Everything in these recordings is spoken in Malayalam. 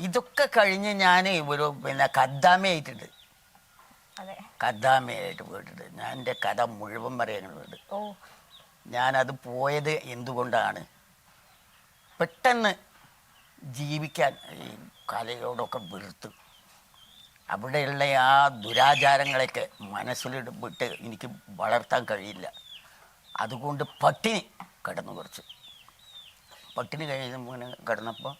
ഇതൊക്കെ കഴിഞ്ഞ് ഞാൻ ഒരു പിന്നെ കദ്ദാമയായിട്ടുണ്ട്. കദ്ദാമയായിട്ട് പോയിട്ടുണ്ട്. ഞാൻ എന്റെ കഥ മുഴുവൻ പറയാനുള്ളത് ഓ. ഞാനത് പോയത് എന്തുകൊണ്ടാണ്? പെട്ടെന്ന് ജീവിക്കാൻ ഈ കലയോടൊക്കെ വെറുത്ത് അവിടെയുള്ള ആ ദുരാചാരങ്ങളൊക്കെ മനസ്സിൽ വിട്ട് എനിക്ക് വളർത്താൻ കഴിയില്ല. അതുകൊണ്ട് പട്ടിണി കിടന്നു കുറച്ച്. പട്ടിണി കഴിഞ്ഞ കിടന്നപ്പോൾ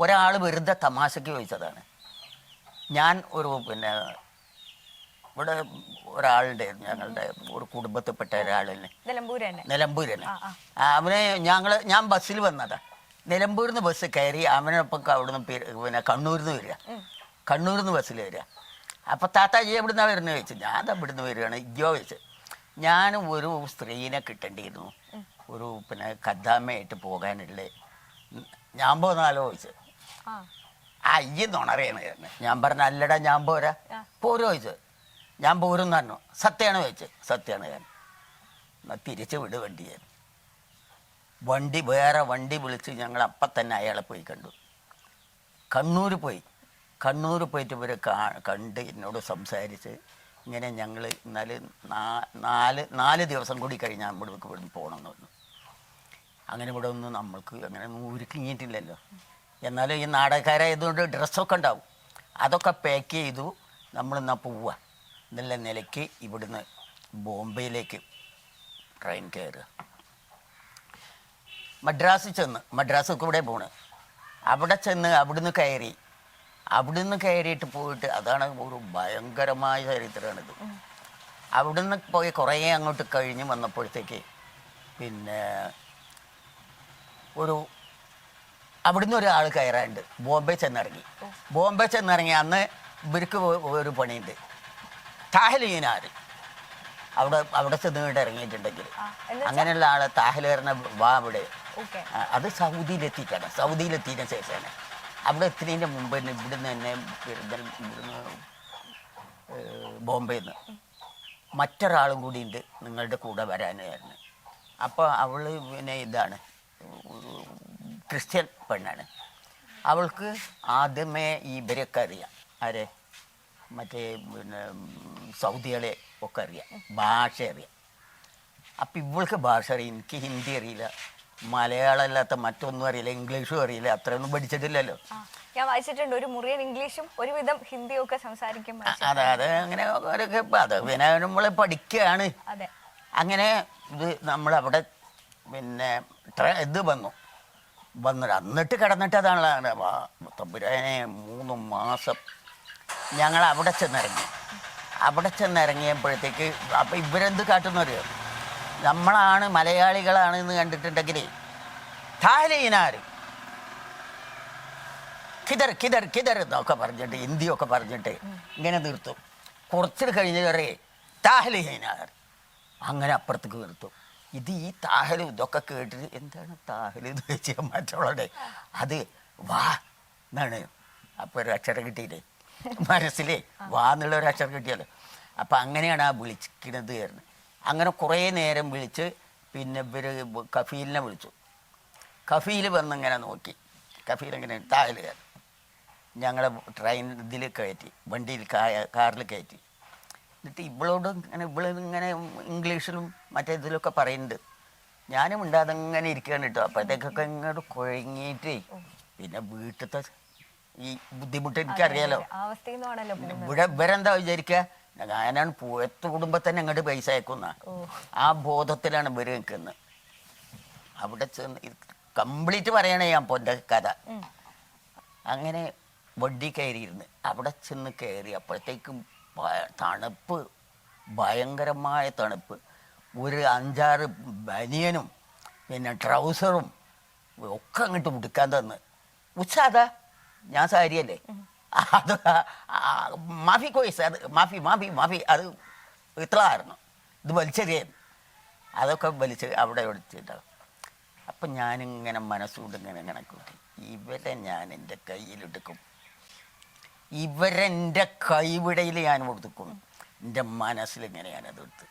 ഒരാൾ വെറുതെ തമാശയ്ക്ക് ചോദിച്ചതാണ്. ഞാൻ ഒരു പിന്നെ ഇവിടെ ഒരാളുടെ ഞങ്ങളുടെ ഒരു കുടുംബത്തിൽപ്പെട്ട ഒരാൾ നിലമ്പൂരനെ അവനെ ഞങ്ങൾ ഞാൻ ബസ്സിൽ വന്നതാ. നിലമ്പൂരിൽ നിന്ന് ബസ് കയറി അവനൊപ്പം അവിടുന്ന് പിന്നെ കണ്ണൂരിൽ നിന്ന് വരിക. കണ്ണൂരിൽ നിന്ന് ബസ്സിൽ വരിക. അപ്പം താത്താജി എവിടുന്നാ വരുന്നത് ചോദിച്ചു. ഞാൻ ഇവിടുന്ന് വരികയാണ്. ഇയ്യോ ചോദിച്ചു. ഞാൻ ഒരു സ്ത്രീനെ കിട്ടേണ്ടിയിരുന്നു. ഒരു പിന്നെ കദ്ദാമയായിട്ട് പോകാനുള്ള. ഞാൻ പോന്നാലോ ചോദിച്ചു. അയ്യ നുണറിയാണ് ഞാൻ പറഞ്ഞ അല്ലടാ ഞാൻ പോരാ. പോരോ ചോദിച്ചു ഞാൻ പോരും എന്ന് പറഞ്ഞു. സത്യമാണ് ചോദിച്ചു. സത്യമാണ് ഞാൻ. എന്നാ തിരിച്ച് വിട് വണ്ടി ഞാൻ. വണ്ടി വേറെ വണ്ടി വിളിച്ച് ഞങ്ങൾ അപ്പം തന്നെ അയാളെ പോയി കണ്ടു. കണ്ണൂർ പോയി. കണ്ണൂർ പോയിട്ട് ഇവർ കണ്ട് എന്നോട് സംസാരിച്ച് ഇങ്ങനെ ഞങ്ങൾ ഇന്നലെ നാല് നാല് ദിവസം കൂടി കഴിഞ്ഞാൽ നമ്മൾക്ക് ഇവിടുന്ന് പോകണമെന്ന് പറഞ്ഞു. അങ്ങനെ ഇവിടെ ഒന്നും നമ്മൾക്ക് അങ്ങനെ ഊരുക്കിങ്ങിയിട്ടില്ലല്ലോ എന്നാലും ഈ നാടകക്കാരായതുകൊണ്ട് ഡ്രസ്സൊക്കെ ഉണ്ടാവും. അതൊക്കെ പാക്ക് ചെയ്തു നമ്മളിന്നാ പോവുക എന്നുള്ള നിലയ്ക്ക് ഇവിടുന്ന് ബോംബെയിലേക്ക് ട്രെയിൻ കയറുക. മദ്രാസിൽ ചെന്ന് മദ്രാസ് ഇവിടെ പോണ്. അവിടെ ചെന്ന് അവിടുന്ന് കയറി. അവിടുന്ന് കയറിയിട്ട് പോയിട്ട് അതാണ് ഒരു ഭയങ്കരമായ ചരിത്രമാണിത്. അവിടുന്ന് പോയി കുറേ അങ്ങോട്ട് കഴിഞ്ഞ് വന്നപ്പോഴത്തേക്ക് പിന്നെ ഒരു അവിടുന്ന് ഒരാൾ കയറാനുണ്ട്. ബോംബെ ചെന്നിറങ്ങി. ബോംബെ ചെന്നിറങ്ങി അന്ന് ഇവർക്ക് ഒരു പണിയുണ്ട്. താഹലീനാർ അവിടെ അവിടെ ചെന്നിട്ട് ഇറങ്ങിയിട്ടുണ്ടെങ്കിൽ. അങ്ങനെയുള്ള ആളെ താഹലേറിന വാ അവിടെ. അത് സൗദിയിലെത്തിയിട്ടാണ്. സൗദിയിലെത്തിയതിനു ശേഷമാണ്. അവിടെ എത്തുന്നതിന്റെ മുമ്പ് തന്നെ ഇവിടുന്ന് തന്നെ ഇവിടുന്ന് ബോംബെയിൽ നിന്ന് മറ്റൊരാളും കൂടി ഉണ്ട് നിങ്ങളുടെ കൂടെ വരാനായിരുന്നു. അപ്പോൾ അവൾ പിന്നെ ഇതാണ്. ക്രിസ്ത്യൻ പെണ്ണാണ്. അവൾക്ക് ആദ്യമേ ഈ ഇവരെയൊക്കെ അറിയാം. ആരെ? മറ്റേ പിന്നെ സൗദികളെ ഒക്കെ അറിയാം. ഭാഷ അറിയാം. അപ്പം ഇവൾക്ക് ഭാഷ അറിയാം. എനിക്ക് ഹിന്ദി അറിയില്ല. മലയാളം അല്ലാത്ത മറ്റൊന്നും അറിയില്ല. ഇംഗ്ലീഷും അറിയില്ല. അത്രയൊന്നും പഠിച്ചിട്ടില്ലല്ലോ. ഞാൻ വായിച്ചിട്ടുണ്ട്. ഒരു മുറിയൻ ഇംഗ്ലീഷും ഒരുവിധം ഹിന്ദിയും ഒക്കെ സംസാരിക്കും അതെ അതെ. അങ്ങനെ അവരൊക്കെ അത് പിന്നെ നമ്മളെ പഠിക്കുകയാണ് അങ്ങനെ ഇത് നമ്മളവിടെ പിന്നെ ഇത് വന്നു. വന്നിട്ട് അന്നിട്ട് കിടന്നിട്ട് അതാണ് തമ്പുരാനെ മൂന്ന് മാസം ഞങ്ങൾ അവിടെ ചെന്നിറങ്ങി. അവിടെ ചെന്നിറങ്ങിയപ്പോഴത്തേക്ക് അപ്പം ഇവരെന്ത് കാട്ടുന്നറിയോ നമ്മളാണ് മലയാളികളാണ് എന്ന് കണ്ടിട്ടുണ്ടെങ്കിൽ താലീനാർ കിതർ കിതർ കിതർ എന്നൊക്കെ പറഞ്ഞിട്ട് ഹിന്ദിയൊക്കെ പറഞ്ഞിട്ട് ഇങ്ങനെ നിർത്തും. കുറച്ചിട്ട് കഴിഞ്ഞ് കയറി താഹലീനാർ അങ്ങനെ അപ്പുറത്തേക്ക് നിർത്തും. ഇത് ഈ താഹലും ഇതൊക്കെ കേട്ടിട്ട് എന്താണ് താഹൽ എന്ന് വെച്ചാൽ മറ്റുള്ളവരുടെ അത് വാ എന്നാണ്. അപ്പോൾ ഒരു അക്ഷരം കിട്ടിയില്ലേ? മനസ്സിലേ വാ എന്നുള്ള ഒരു അക്ഷരം കിട്ടിയല്ലോ. അപ്പം അങ്ങനെയാണ് ആ വിളിക്കുന്നത് കയറുന്നത് അങ്ങനെ കുറേ നേരം വിളിച്ച് പിന്നെ ഇവർ കഫീലിനെ വിളിച്ചു. കഫീൽ വന്നിങ്ങനെ നോക്കി. കഫീൽ ഇങ്ങനെ താഹൽ കയറി. ഞങ്ങളെ ട്രെയിൻ ഇതിൽ കയറ്റി വണ്ടിയിൽ കാറിൽ കയറ്റി. എന്നിട്ട് ഇവളോട് ഇങ്ങനെ ഇവൾ ഇങ്ങനെ ഇംഗ്ലീഷിലും മറ്റേ ഇതിലൊക്കെ പറയുന്നുണ്ട്. ഞാനും ഉണ്ടാതെ ഇങ്ങനെ ഇരിക്കുകയാണ് കേട്ടോ. അപ്പോഴത്തേക്കൊക്കെ ഇങ്ങോട്ട് കുഴങ്ങിയിട്ടേ. പിന്നെ വീട്ടിലത്തെ ഈ ബുദ്ധിമുട്ട് എനിക്കറിയാലോ. ഇവിടെ ഇവരെന്താ വിചാരിക്കുക ഞാനാണ് പുഴത്ത് കുടുംബം തന്നെ അങ്ങോട്ട് പൈസ അയക്കുന്ന. ആ ബോധത്തിലാണ് ഇവർ നിൽക്കുന്നത്. അവിടെ ചെന്ന് കംപ്ലീറ്റ് പറയണേ ഞാൻ പൊന്റെ കഥ. അങ്ങനെ വണ്ടി കയറിയിരുന്ന്. അവിടെ ചെന്ന് കയറി അപ്പോഴത്തേക്കും തണുപ്പ് ഭയങ്കരമായ തണുപ്പ്. ഒരു അഞ്ചാറ് ബനിയനും പിന്നെ ട്രൗസറും ഒക്കെ അങ്ങോട്ട് ഉടുക്കാൻ തന്ന്. ഉച്ചാതാ ഞാൻ സാരിയല്ലേ അത് മാഫി കോയിസ് അത് മാഫി മാഫി മാഫി അത് ഇത്രയായിരുന്നു ഇത് വലിച്ചെറിയായിരുന്നു. അതൊക്കെ വലിച്ച് അവിടെ വെച്ചിട്ടാണ് അപ്പം ഞാനിങ്ങനെ മനസ്സുകൊണ്ട് ഇങ്ങനെ ഇങ്ങനെ കൂട്ടി. ഇവരെ ഞാൻ എന്റെ കയ്യിലെടുക്കും ഇവരെന്റെ കൈവിടയിൽ ഞാൻ കൊടുക്കും. എന്റെ മനസ്സിലിങ്ങനെ ഞാനത് എടുത്ത്.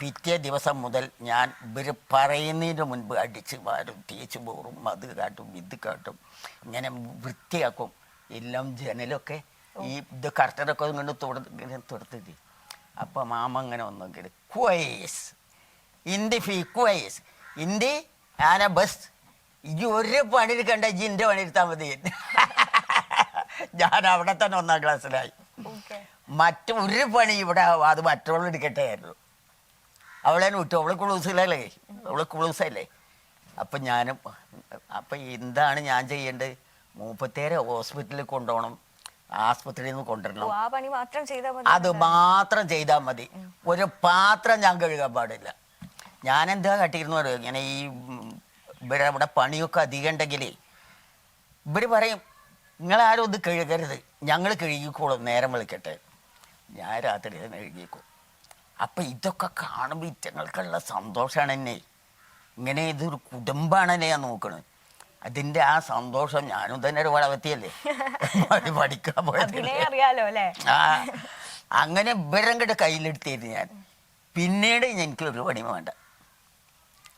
പിറ്റേ ദിവസം മുതൽ ഞാൻ ഇവർ പറയുന്നതിന് മുൻപ് അടിച്ച് വാരും തേച്ച് പോറും അത് കാട്ടും ഇത് കാട്ടും. ഇങ്ങനെ വൃത്തിയാക്കും. എല്ലാം ജനലൊക്കെ ഈ ഇത് കർട്ടനൊക്കെ ഇങ്ങനെ തുടർന്ന് ഇങ്ങനെ തുറത്തിട്ട് അപ്പം മാമ അങ്ങനെ വന്നെങ്കിൽ ക്വയസ്. ഇന്ത്യ ഫീ ക്വയസ്. ഇന്ത്യ ആന ബസ്. ഈ ഒരു പണി എടുക്കണ്ട ഇജ്ജ് ഇന്റെ പണി എടുത്താൽ മതി. ഞാൻ അവിടെ തന്നെ ഒന്നാം ക്ലാസ്സിലായി. മറ്റു ഒരു പണി ഇവിടെ അത് മറ്റുള്ള എടുക്കട്ടെ ആയിരുന്നു അവളെ വിട്ടു. അവൾ കുളൂസിലല്ലേ? അവൾ കുളൂസല്ലേ? അപ്പം ഞാനും അപ്പം എന്താണ് ഞാൻ ചെയ്യേണ്ടത്? മൂപ്പത്തേരെ ഹോസ്പിറ്റലിൽ കൊണ്ടുപോകണം. ആസ്പത്രിയിൽ നിന്ന് കൊണ്ടുവരണം. അത് മാത്രം ചെയ്താൽ മതി. ഒരു പാത്രം ഞാൻ കഴുകാൻ പാടില്ല. ഞാൻ എന്താ കാട്ടിയിരുന്നു? ഇങ്ങനെ ഈ ഇവിടെ അവിടെ ഇവിടെ പണിയൊക്കെ അധികം ഉണ്ടെങ്കിൽ ഇവർ പറയും നിങ്ങളാരും ഇത് കഴുകരുത്. ഞങ്ങൾ കഴുകിക്കോളും. നേരം വിളിക്കട്ടെ. ഞാൻ രാത്രി തന്നെ കഴുകിക്കോ അപ്പം ഇതൊക്കെ കാണുമ്പോൾ ഇറ്റങ്ങൾക്കുള്ള സന്തോഷമാണ് എന്നെ. ഇങ്ങനെ ഇതൊരു കുടുംബമാണ് എന്നെ ഞാൻ നോക്കണത്. അതിന്റെ ആ സന്തോഷം ഞാനും തന്നെ ഒരു വളവത്തിയല്ലേ? പഠിക്കാൻ പോയത് അറിയാലോ അല്ലേ? ആ അങ്ങനെ ഇവരങ്ങടെ കയ്യിലെടുത്തിരുന്നു ഞാൻ. പിന്നീട് എനിക്കൊരു പണി വേണ്ട.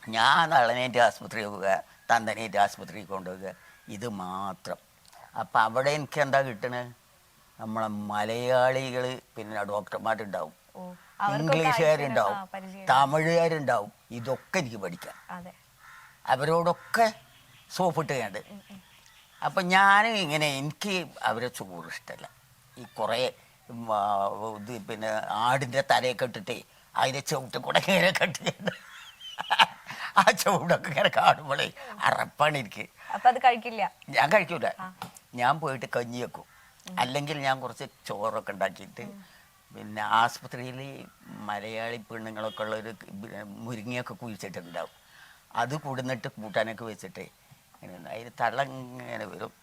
ഞാൻ നളനേന്റെ ആസ്പത്രി പോവുക തന്തനേന്റെ ആസ്പത്രിയിൽ കൊണ്ടുപോവുക. ഇത് മാത്രം. അപ്പം അവിടെ എനിക്ക് എന്താ കിട്ടണേ? നമ്മളെ മലയാളികൾ പിന്നെ ഡോക്ടർമാരുണ്ടാവും. ഇംഗ്ലീഷുകാരുണ്ടാവും. തമിഴുകാരുണ്ടാവും. ഇതൊക്കെ എനിക്ക് പഠിക്കാം. അവരോടൊക്കെ സോപ്പിട്ട് കണ്ട് അപ്പം ഞാൻ ഇങ്ങനെ എനിക്ക് അവരെ ചോറ് ഇഷ്ടമല്ല ഈ കുറേ ഇത് പിന്നെ ആടിന്റെ തലയൊക്കെ കെട്ടിട്ട് അതിന്റെ ചവിട്ട് കൂടെ ഇങ്ങനെ കെട്ടിട്ടുണ്ട് ആ ചവിടൊക്കെ ഇങ്ങനെ കാണുമ്പോഴേ അറപ്പാണ് എനിക്ക്. അപ്പം അത് കഴിക്കില്ല? ഞാൻ കഴിക്കൂല. ഞാൻ പോയിട്ട് കഞ്ഞി വെക്കും. അല്ലെങ്കിൽ ഞാൻ കുറച്ച് ചോറൊക്കെ ഉണ്ടാക്കിയിട്ട് പിന്നെ ആസ്പത്രിയിൽ മലയാളി പെണ്ണുങ്ങളൊക്കെ ഉള്ളൊരു മുരിങ്ങയൊക്കെ കുഴിച്ചിട്ടുണ്ടാവും. അത് കൂടുന്നിട്ട് കൂട്ടാനൊക്കെ വെച്ചിട്ട് അതിന് തള്ള ഇങ്ങനെ വരും.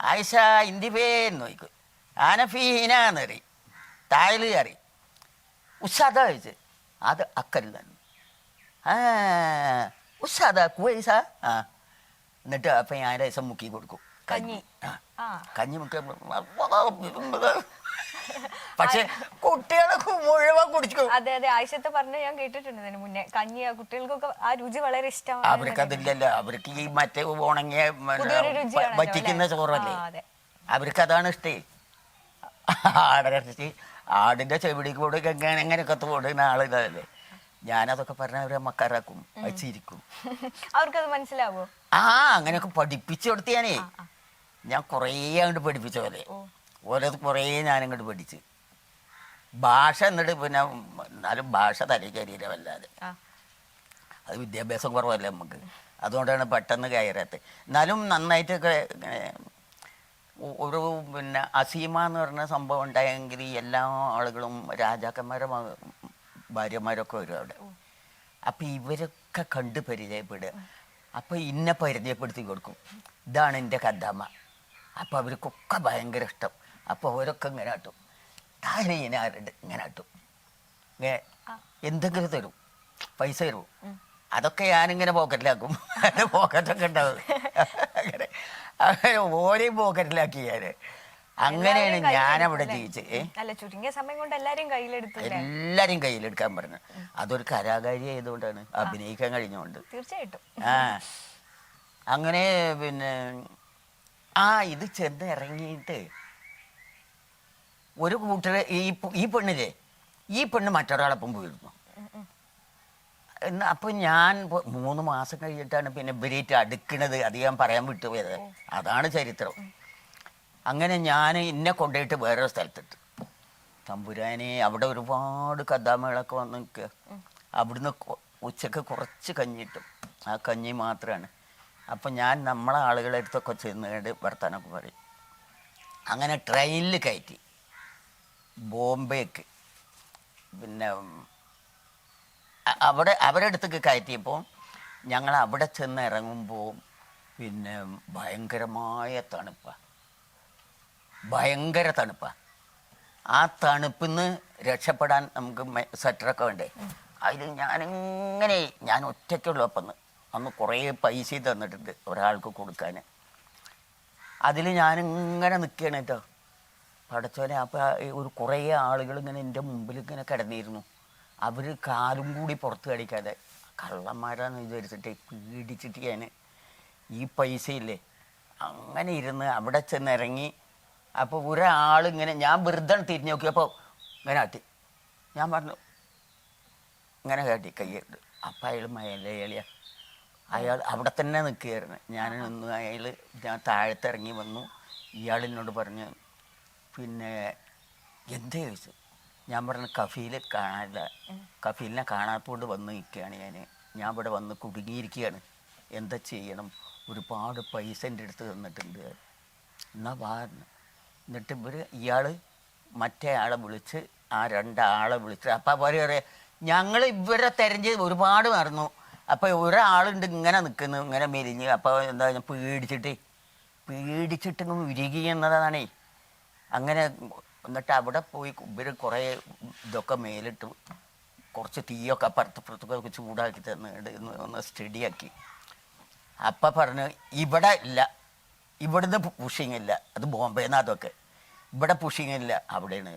ആയിഷ ഇന്ദിപേ എന്ന് നോക്കും ആനഫീനാന്ന് അറിയും തായൽ കറി ഉഷാദ കഴിച്ച് അത് അക്കൽ തന്നെ ആ ഉഷാദ കുവൈസ? ആ. എന്നിട്ട് അപ്പം ഞാൻ രസം മുക്കി കൊടുക്കും. കഞ്ഞി. കഞ്ഞി പക്ഷേ കുട്ടികളെ മുഴുവൻ കുടിച്ചു അതെ അതെ. ആയിഷത്ത് പറഞ്ഞ ഞാൻ കേട്ടിട്ടുണ്ട് ഇതിന് മുന്നേ. കഞ്ഞി കുട്ടികൾക്കൊക്കെ ആ രുചി വളരെ ഇഷ്ടമാണ് അവർക്ക് അതില്ലല്ലോ. അവർക്ക് ഈ മറ്റേ ഉണങ്ങിയ വറ്റിക്കുന്ന? ചോറല്ലേ. അവർക്ക് അതാണ് ഇഷ്ടേ. ആടിറച്ചി ആടിന്റെ ചെവിടിക്ക് കൂടെ എങ്ങനെ എങ്ങനെയൊക്കെ തോടുന്ന ആളുകളല്ലേ ഞാനതൊക്കെ പറഞ്ഞ അവരെ മക്കാരാക്കും. അത് ചിരിക്കും. അവർക്കത് മനസ്സിലാവോ? ആ അങ്ങനെയൊക്കെ പഠിപ്പിച്ചു കൊടുത്ത് ഞാനേ. ഞാൻ കുറേ അങ്ങോട്ട് പഠിപ്പിച്ച പോലെ ഓരോ കുറേ ഞാനങ്ങോട്ട് പഠിച്ച്. ഭാഷ എന്നിട്ട് പിന്നെ എന്നാലും ഭാഷ തലേ കയറിയില്ല വല്ലാതെ. അത് വിദ്യാഭ്യാസം കുറവല്ലേ നമുക്ക്. അതുകൊണ്ടാണ് പെട്ടെന്ന് കയറാത്തത് എന്നാലും നന്നായിട്ടൊക്കെ ഒരു പിന്നെ അസീമ എന്ന് പറഞ്ഞ സംഭവം ഉണ്ടായെങ്കിൽ എല്ലാ ആളുകളും രാജാക്കന്മാരെ ഭാര്യമാരൊക്കെ വരും അവിടെ. അപ്പം ഇവരൊക്കെ കണ്ട് പരിചയപ്പെടുക. അപ്പം ഇന്നെ പരിചയപ്പെടുത്തി കൊടുക്കും. ഇതാണ് എന്റെ കദ്ദാമ്മ അപ്പം അവർക്കൊക്കെ ഭയങ്കര ഇഷ്ടം. അപ്പോൾ അവരൊക്കെ ഇങ്ങനെ ആട്ടും. താഴെ ഇങ്ങനെ ആരുണ്ട് ഇങ്ങനെ ആട്ടും. ഇങ്ങനെ എന്തെങ്കിലും തരും. പൈസ തരും. അതൊക്കെ ഞാനിങ്ങനെ പോക്കറ്റിലാക്കും. എന്റെ പോക്കറ്റൊക്കെ ഉണ്ടാവും. അങ്ങനെ അങ്ങനെ ഓരോ പോക്കറ്റിലാക്കി ഞാൻ അങ്ങനെയാണ് ഞാനവിടെ ഞാൻ അവിടെ കയ്യിലെടുത്തു ജീവിച്ചത് അല്ല ചുരുങ്ങിയ സമയം കൊണ്ട് എല്ലാരെയും കയ്യിലെടുത്തു അല്ലേ? എല്ലാരും കയ്യിലെടുക്കാൻ പറഞ്ഞു. അതൊരു കലാകാരി ആയതുകൊണ്ടാണ്. അഭിനയിക്കാൻ കഴിഞ്ഞുകൊണ്ട്. തീർച്ചയായിട്ടും. ആ. അങ്ങനെ പിന്നെ ആ ഇത് ചെന്ന് ഇറങ്ങിയിട്ട് ഒരു കൂട്ടര് ഈ ഈ ഈ പെണ്ണ് മറ്റൊരാളൊപ്പം പോയിരുന്നു എന്നാ അപ്പൊ ഞാൻ മൂന്ന് മാസം കഴിഞ്ഞിട്ടാണ് പിന്നെ ഇവരേറ്റ് അടുക്കണത് അത് ഞാൻ പറയാൻ വിട്ടുപോയത്. അതാണ് ചരിത്രം. അങ്ങനെ ഞാൻ ഇന്നെ കൊണ്ടുപോയിട്ട് വേറൊരു സ്ഥലത്തിട്ട്. തമ്പുരാനെ അവിടെ ഒരുപാട് കഥാമേളൊക്കെ വന്ന് നിൽക്കുക. അവിടുന്ന് ഉച്ചയ്ക്ക് കുറച്ച് കഞ്ഞിട്ടും. ആ കഞ്ഞി മാത്രമാണ് അപ്പം ഞാൻ നമ്മളെ ആളുകളെ അടുത്തൊക്കെ ചെന്ന് കണ്ട് വർത്തമാനമൊക്കെ പറയും. അങ്ങനെ ട്രെയിനിൽ കയറ്റി. ബോംബേക്ക്. പിന്നെ അവിടെ അവരുടെ അടുത്തേക്ക് കയറ്റിയപ്പോൾ ഞങ്ങൾ അവിടെ ചെന്ന് ഇറങ്ങുമ്പോൾ പിന്നെ ഭയങ്കരമായ തണുപ്പാണ് ഭയങ്കര തണുപ്പാണ് ആ തണുപ്പിൽ നിന്ന് രക്ഷപ്പെടാൻ നമുക്ക് സ്വെറ്ററൊക്കെ വേണ്ടേ? അതിൽ ഞാനിങ്ങനെ ഞാൻ ഒറ്റയ്ക്കുള്ളൂ അപ്പം അന്ന് കുറേ പൈസ തന്നിട്ടുണ്ട് ഒരാൾക്ക് കൊടുക്കാൻ. അതിൽ ഞാനിങ്ങനെ നിൽക്കുകയാണ് കേട്ടോ. പടച്ചോനെ അപ്പോൾ ഒരു കുറേ ആളുകൾ ഇങ്ങനെ എന്റെ മുമ്പിൽ ഇങ്ങനെ കിടന്നിരുന്നു. അവർ കാലും കൂടി പുറത്ത് കടിക്കാതെ കള്ളന്മാരാന്ന് വിചാരിച്ചിട്ട് പീഡിച്ചിട്ട് ഞാൻ ഈ പൈസയില്ലേ? അങ്ങനെ ഇരുന്ന് അവിടെ ചെന്നിറങ്ങി. അപ്പോൾ ഒരാളിങ്ങനെ ഞാൻ വെറുതെ തിരിഞ്ഞു നോക്കിയപ്പോൾ ഇങ്ങനെ ആട്ടി ഞാൻ പറഞ്ഞു ഇങ്ങനെ കാട്ടി കയ്യിട്ട് അപ്പം അയാൾ മലയാളിയ അയാൾ അവിടെ തന്നെ നിൽക്കുകയായിരുന്നു. ഞാൻ നിന്ന് അയാൾ ഞാൻ താഴത്ത് ഇറങ്ങി വന്നു. ഇയാൾ എന്നോട് പറഞ്ഞു പിന്നെ എന്ത് ചോദിച്ചു? ഞാൻ പറഞ്ഞു കഫീൽ കാണാനില്ല. കഫീലിനെ കാണാത്തോണ്ട് വന്ന് നിൽക്കുകയാണ് ഞാൻ. ഞാൻ ഇവിടെ വന്ന് കുടുങ്ങിയിരിക്കുകയാണ്. എന്താ ചെയ്യണം? ഒരുപാട് പൈസ എന്റെ അടുത്ത് തന്നിട്ടുണ്ട്. എന്നാ പറഞ്ഞു എന്നിട്ട് ഇവർ ഇയാൾ മറ്റേ ആളെ വിളിച്ച് ആ രണ്ടാളെ വിളിച്ച് അപ്പം പറയാം ഞങ്ങൾ ഇവരെ തെരഞ്ഞ് ഒരുപാട് നടന്നു. അപ്പോൾ ഒരാളുണ്ട് ഇങ്ങനെ നിൽക്കുന്നു ഇങ്ങനെ മെലിഞ്ഞ്. അപ്പോൾ എന്താ പേടിച്ചിട്ട് പേടിച്ചിട്ട് ഉരുകി എന്നതാണേ. അങ്ങനെ എന്നിട്ട് അവിടെ പോയി ഇവർ കുറേ ഇതൊക്കെ മേലിട്ട് കുറച്ച് തീയൊക്കെ അപ്പുറത്തപ്പുറത്തൊക്കെ ചൂടാക്കി തന്നിട്ട് ഒന്ന് സ്റ്റഡിയാക്കി അപ്പം പറഞ്ഞു ഇവിടെ ഇല്ല. ഇവിടുന്ന് പുഷിങ് ഇല്ല. അത് ബോംബെന്ന് അതൊക്കെ. ഇവിടെ പുഷിങ് ഇല്ല. അവിടെയാണ്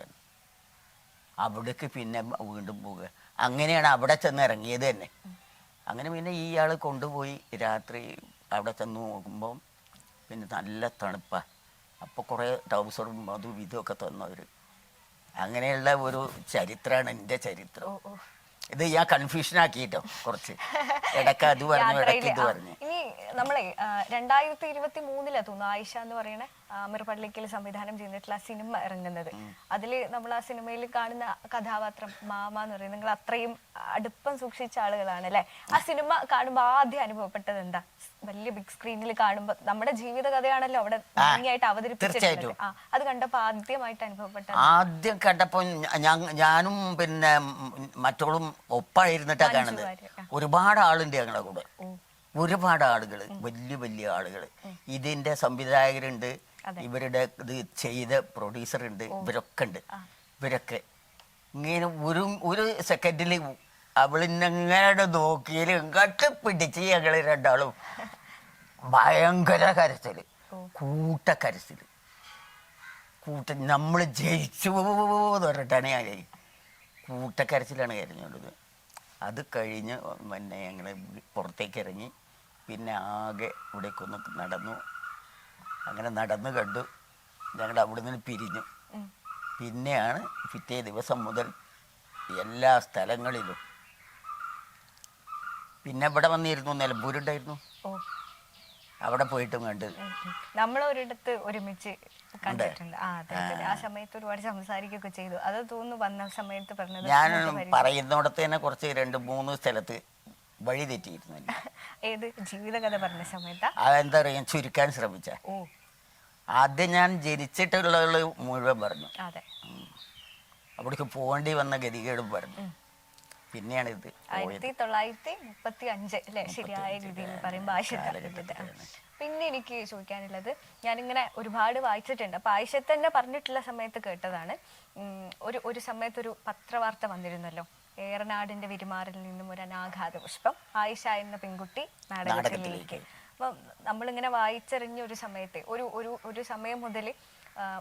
അവിടേക്ക് പിന്നെ വീണ്ടും പോവുക. അങ്ങനെയാണ് അവിടെ ചെന്ന് ഇറങ്ങിയത് തന്നെ. അങ്ങനെ പിന്നെ ഇയാൾ കൊണ്ടുപോയി രാത്രി അവിടെ ചെന്ന് നോക്കുമ്പം പിന്നെ നല്ല തണുപ്പാണ് അപ്പോൾ കുറേ ട്രൗസറും അതും ഇതുമൊക്കെ തന്നവർ അങ്ങനെയുള്ള ഒരു ചരിത്രമാണ് എന്റെ ചരിത്രം. ഇത് ഞാൻ കൺഫ്യൂഷൻ ആക്കിയിട്ടോ കുറച്ച്. ഇടയ്ക്ക് അത് പറഞ്ഞു യാത്രയിൽ. ഇത് പറഞ്ഞു. ഇനി നമ്മളെ രണ്ടായിരത്തി ഇരുപത്തി മൂന്നിലാ തോന്നുന്നു ആയിഷ എന്ന് പറയുന്ന പള്ളിക്കൽ സംവിധാനം ചെയ്തിട്ടുള്ള ആ സിനിമ ഇറങ്ങുന്നത്. അതിൽ നമ്മൾ ആ സിനിമയിൽ കാണുന്ന കഥാപാത്രം മാമ എന്ന് പറയുന്നത് നിങ്ങൾ അത്രയും അടുപ്പം സൂക്ഷിച്ച ആളുകളാണ് അല്ലെ? ആ സിനിമ കാണുമ്പോൾ ആദ്യം അനുഭവപ്പെട്ടത് എന്താ? വലിയ ബിഗ് സ്ക്രീനിൽ കാണുമ്പോൾ നമ്മുടെ ജീവിത കഥയാണല്ലോ അവിടെ ഭംഗിയായിട്ട് അവതരിപ്പിച്ചിട്ടുള്ളത്. ആ അത് കണ്ടപ്പോ ആദ്യമായിട്ട് അനുഭവപ്പെട്ടത് ആദ്യം കണ്ടപ്പോൾ ഞാനും പിന്നെ മറ്റോളും ഒപ്പായിരുന്നിട്ടാ കാണുന്നത്. ഒരുപാട് ആളുണ്ട് ഞങ്ങളുടെ കൂടെ. ഒരുപാട് ആളുകൾ വലിയ വലിയ ആളുകൾ ഇതിന്റെ സംവിധായകരുണ്ട്. ഇവരുടെ ഇത് ചെയ്ത പ്രൊഡ്യൂസർ ഉണ്ട് ഇവരൊക്കെ ഉണ്ട് ഇവരൊക്കെ ഇങ്ങനെ ഒരു ഒരു സെക്കൻഡിൽ നോക്കിയിൽ കട്ടി പിടിച്ച് ഞങ്ങൾ രണ്ടാളും ഭയങ്കര കരച്ചിൽ. കൂട്ടക്കരച്ചിൽ. കൂട്ട നമ്മൾ ജയിച്ചു എന്ന് പറഞ്ഞിട്ടാണ് ഞാൻ കൂട്ടക്കരച്ചിലാണ് കരഞ്ഞോണ്ടത് അത് കഴിഞ്ഞ് പിന്നെ ഞങ്ങൾ പുറത്തേക്ക് ഇറങ്ങി. പിന്നെ ആകെ ഇവിടെ ഒന്ന് നടന്നു. അങ്ങനെ നടന്നു കണ്ടു. ഞങ്ങൾ അവിടെ നിന്ന് പിരിഞ്ഞു. പിന്നെയാണ് പിറ്റേ ദിവസം മുതൽ എല്ലാ സ്ഥലങ്ങളിലും. പിന്നെ ഇവിടെ വന്നിരുന്നു? നിലമ്പൂരുണ്ടായിരുന്നു. അവിടെ പോയിട്ടും കണ്ട്. നമ്മൾ ഒരിടത്ത് ഒരുമിച്ച് കണ്ടിട്ടുണ്ട്. ആ അതെ അതെ. ആ സമയത്ത് ഒരുപാട് സംസാരിക്കുകയൊക്കെ ചെയ്തു. അത് തോന്നുന്നു വന്ന സമയത്ത് പറഞ്ഞത് ഞാൻ. തന്നെ കുറച്ച് രണ്ട് മൂന്ന് സ്ഥലത്ത് വഴി തെറ്റിയിരുന്നു എനിക്ക്. ഏത്? ജീവിതകഥ പറഞ്ഞ സമയത്താ? അതെന്താ പറയുക ഞാൻ ചുരുക്കാൻ ശ്രമിച്ച. ഓ. ആദ്യം ഞാൻ ജനിച്ചിട്ടുള്ള മുഴുവൻ പറഞ്ഞു. അതെ. അവിടേക്ക് പോകേണ്ടി വന്ന ഗതികേടും പറഞ്ഞു. പിന്നെയാണ് ഇത് ആയിരത്തി തൊള്ളായിരത്തി മുപ്പത്തി അഞ്ച് അല്ലെ ശരിയായ രീതിയിൽ പറയുമ്പോൾ ആയിഷത്തെ പിന്നെ എനിക്ക് ചോദിക്കാനുള്ളത് ഞാനിങ്ങനെ ഒരുപാട് വായിച്ചിട്ടുണ്ട്. അപ്പൊ ആയിഷത്ത് തന്നെ പറഞ്ഞിട്ടുള്ള സമയത്ത് കേട്ടതാണ്. ഒരു ഒരു സമയത്ത് ഒരു പത്രവാർത്ത വന്നിരുന്നല്ലോ. ഏറനാടിന്റെ വിരുമാറിൽ നിന്നും ഒരു അനാഘാത പുഷ്പം. ആയിഷ എന്ന പെൺകുട്ടി നാടകത്തിലേക്ക്. അപ്പൊ അപ്പം നമ്മളിങ്ങനെ വായിച്ചെറിഞ്ഞ ഒരു സമയത്തെ ഒരു ഒരു ഒരു സമയം മുതൽ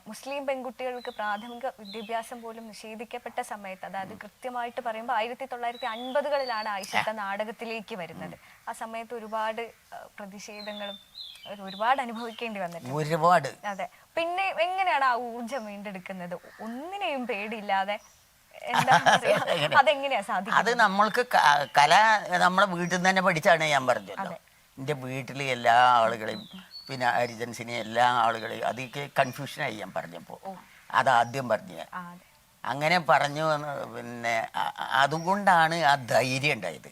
മുസ്ലിം പെൺകുട്ടികൾക്ക് പ്രാഥമിക വിദ്യാഭ്യാസം പോലും നിഷേധിക്കപ്പെട്ട സമയത്ത് അതായത് കൃത്യമായിട്ട് പറയുമ്പോൾ ആയിരത്തി തൊള്ളായിരത്തി അൻപതുകളിലാണ് ആയിഷത്ത നാടകത്തിലേക്ക് വരുന്നത്. ആ സമയത്ത് ഒരുപാട് പ്രതിഷേധങ്ങളും ഒരുപാട് അനുഭവിക്കേണ്ടി വന്നിട്ടുണ്ട്. ഒരുപാട്. അതെ. പിന്നെ എങ്ങനെയാണ് ആ ഊർജം വീണ്ടെടുക്കുന്നത്? ഒന്നിനെയും പേടിയില്ലാതെ അത് നമ്മൾക്ക് കല നമ്മളെ വീട്ടിൽ നിന്ന് തന്നെ പഠിച്ചാണ് ഞാൻ പറഞ്ഞത് എന്റെ വീട്ടിലെ എല്ലാ ആളുകളെയും പിന്നെ ഹരിജൻസിനെ എല്ലാ ആളുകളെയും അതിക്ക് കൺഫ്യൂഷനായി ഞാൻ പറഞ്ഞപ്പോൾ അതാദ്യം പറഞ്ഞു അങ്ങനെ പറഞ്ഞു പിന്നെ അതുകൊണ്ടാണ് ആ ധൈര്യം ഉണ്ടായത്.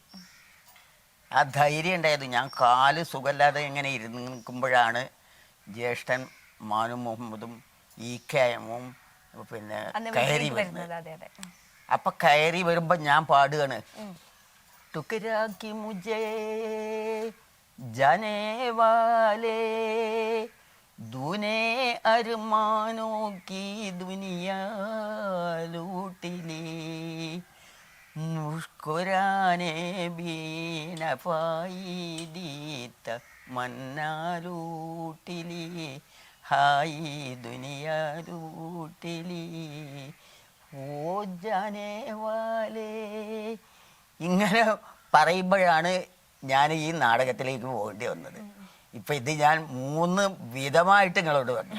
ആ ധൈര്യം ഉണ്ടായത് ഞാൻ കാൽ സുഖമില്ലാതെ ഇങ്ങനെ ഇരുന്ന് നിൽക്കുമ്പോഴാണ് ജ്യേഷ്ഠൻ മാനു മുഹമ്മദും ഇ കെമും പിന്നെ കയറി വരുന്നത്. അപ്പൊ കയറി വരുമ്പോ ഞാൻ പാടുകയാണ്. മുജേ जाने वाले दूने अरमानों की दुनिया लूट ली मुस्कुराने भी न पाई दीत मन्ना लूट ली हाई दुनिया लूट ली ഓ ജാനേ വാലേ ഇങ്ങനെ പറയുമ്പോഴാണ് ഞാൻ ഈ നാടകത്തിലേക്ക് പോകേണ്ടി വന്നത്. ഇപ്പൊ ഇത് ഞാൻ മൂന്ന് വിധമായിട്ട് നിങ്ങളോട് പറഞ്ഞു.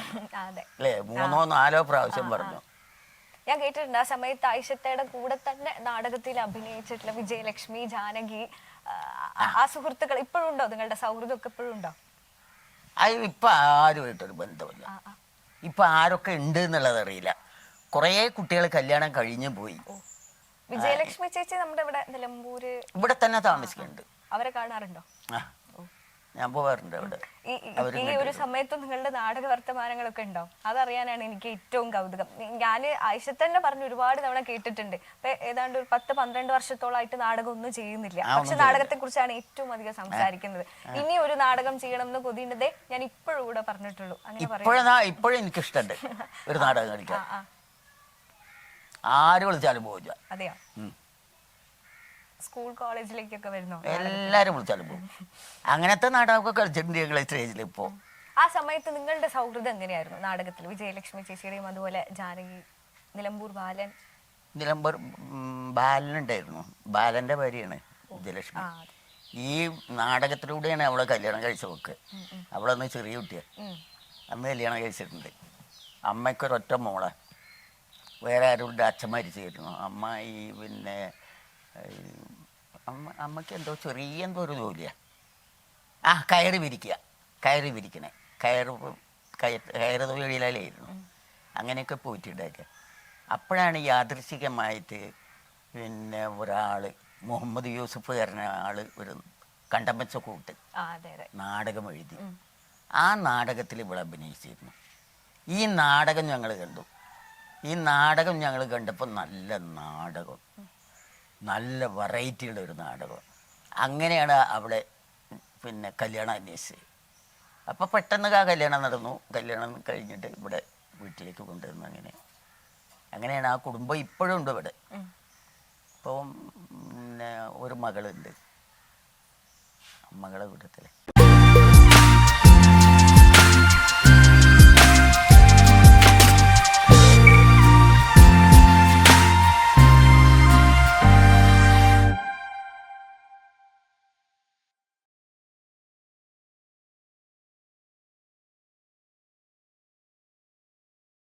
അല്ലേ? മൂന്നോ നാലോ പ്രാവശ്യം പറഞ്ഞു. ഞാൻ കേട്ടിട്ടുണ്ട് ആ സമയത്ത് ആയിഷത്തയുടെ കൂടെ തന്നെ നാടകത്തിൽ അഭിനയിച്ചിട്ടുള്ള വിജയലക്ഷ്മി ജാനകി ആ, സുഹൃത്തുക്കൾ ഇപ്പോഴും ഉണ്ടോ നിങ്ങളുടെ സൗഹൃദം ഒക്കെ ഇപ്പോഴും ഉണ്ടോ അത് ഇപ്പൊ ആരുമായിട്ടൊരു ബന്ധമില്ല. ഇപ്പൊ ആരൊക്കെ ഉണ്ട് എന്നുള്ളത് അറിയില്ല. കുറേ കുട്ടികൾ കല്യാണം കഴിഞ്ഞു പോയി. വിജയലക്ഷ്മി ചേച്ചി നമ്മുടെ ഇവിടെ നിലമ്പൂര് ഇവിടെ തന്നെ താമസിക്കുന്നുണ്ട്. അവരെ കാണാറുണ്ടോ? ഞാൻ പോകാറുണ്ട് അവിടെ. ഈ ഒരു സമയത്ത് നിങ്ങളുടെ നാടക വർത്തമാനങ്ങളൊക്കെ ഉണ്ടോ? അതറിയാനാണ് എനിക്ക് ഏറ്റവും കൗതുകം. ഞാൻ ആയിഷ തന്നെ പറഞ്ഞു ഒരുപാട് തവണ കേട്ടിട്ടുണ്ട്. ഇപ്പൊ ഏതാണ്ട് ഒരു പത്ത് പന്ത്രണ്ട് വർഷത്തോളായിട്ട് നാടകം ഒന്നും ചെയ്യുന്നില്ല. പക്ഷെ നാടകത്തെ കുറിച്ചാണ് ഏറ്റവും അധികം സംസാരിക്കുന്നത്. ഇനി ഒരു നാടകം ചെയ്യണം എന്ന് കൊതിയുണ്ടതേ ഞാൻ ഇപ്പോഴും കൂടെ പറഞ്ഞിട്ടുള്ളൂ. അങ്ങനെ ഇപ്പോഴാ ഇപ്പോഴും എനിക്കിഷ്ടമുണ്ട് ഒരു നാടകം കളിക്കാൻ. ആര് വിളിച്ചാലും പോവില്ല. അതെയോ. സ്കൂൾ കോളേജിലേക്കൊക്കെ വരുന്നു. എല്ലാരും വിളിച്ചാലും പോകും അങ്ങനത്തെ നാടകമൊക്കെ കളിച്ചിട്ടുണ്ട് സ്റ്റേജിൽ ഇപ്പോ. ആ സമയത്ത് നിങ്ങളുടെ സൗഹൃദം എങ്ങനെയായിരുന്നു? നാടകത്തിൽ വിജയലക്ഷ്മി ചേച്ചിയുടെയും അതുപോലെ ജാനകി നിലമ്പൂർ ബാലൻ. നിലമ്പൂർ ബാലൻ ഉണ്ടായിരുന്നു. ബാലന്റെ ഭാര്യയാണ് വിജയലക്ഷ്മി. ഈ നാടകത്തിലൂടെയാണ് അവളെ കല്യാണം കഴിച്ച നോക്ക് അവളന്ന് ചെറിയ കുട്ടിയാ. ഉം. അന്ന് കല്യാണം കഴിച്ചിട്ടുണ്ട്. അമ്മയ്ക്കൊരൊറ്റ മോളെ. വേറെ ആരുടെ അച്ഛൻ മരിച്ചു കയറ്റുന്നു അമ്മ ഈ പിന്നെ അമ്മ അമ്മയ്ക്ക് എന്തോ ചെറിയ എന്തോ ഒരു ജോലിയാണ് ആ കയറ് വിരിക്കുക. കയറി വിരിക്കണേ. കയറ് കയ- കയറ് തൊഴിലാളിയായിരുന്നു. അങ്ങനെയൊക്കെ പോയിട്ടുണ്ടാക്കുക അപ്പോഴാണ് യാദൃശികമായിട്ട് പിന്നെ ഒരാൾ മുഹമ്മദ് യൂസഫ് പറഞ്ഞ ആൾ ഒരു കണ്ടമ്പച്ച കൂട്ട്. നാടകം എഴുതി. ആ നാടകത്തിൽ ഇവിടെ അഭിനയിച്ചിരുന്നു. ഈ നാടകം ഞങ്ങൾ കണ്ടു. ഈ നാടകം ഞങ്ങൾ കണ്ടപ്പോൾ നല്ല നാടകം. നല്ല വെറൈറ്റി ഉള്ള ഒരു നാടകം. അങ്ങനെയാണ് അവിടെ പിന്നെ കല്യാണം അന്വേഷിച്ചത്. അപ്പോൾ പെട്ടെന്ന് ആ കല്യാണം നടന്നു. കല്യാണം കഴിഞ്ഞിട്ട് ഇവിടെ വീട്ടിലേക്ക് കൊണ്ടുവരുന്നു അങ്ങനെ. അങ്ങനെയാണ് ആ കുടുംബം ഇപ്പോഴും ഉണ്ട് ഇവിടെ. ഇപ്പം പിന്നെ ഒരു മകളുണ്ട്. മകളെ കൂട്ടത്തിൽ